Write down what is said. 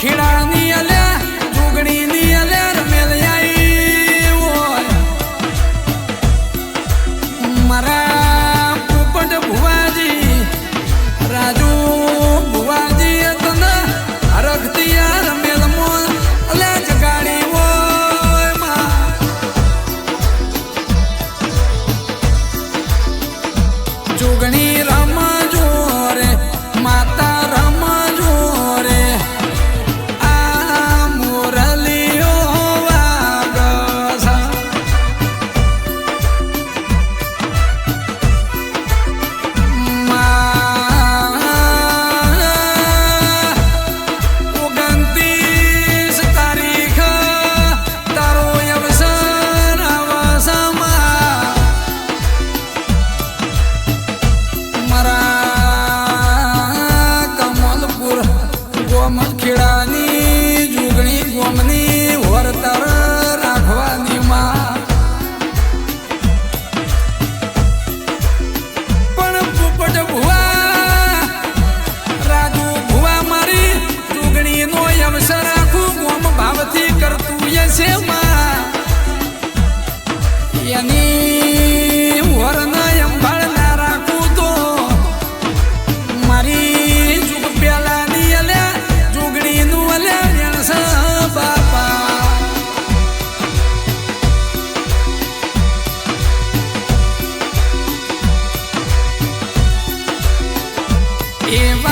ખેડાની અલ્યા જોગણીની અલ્યા રમેલિયાઈ મારા પોપટ ભુવાજી, રાજુ ભુવાજી તને હરખતી આ રમેલ મોલ અલ્યા જગાડી ગોમલ ખેડાની પણ પોપટ ભુવા, રાજુ ભુવા મારી જુગણીનો અવસર આખું ગોમ ભાવથી કરતું એ છે માં Here I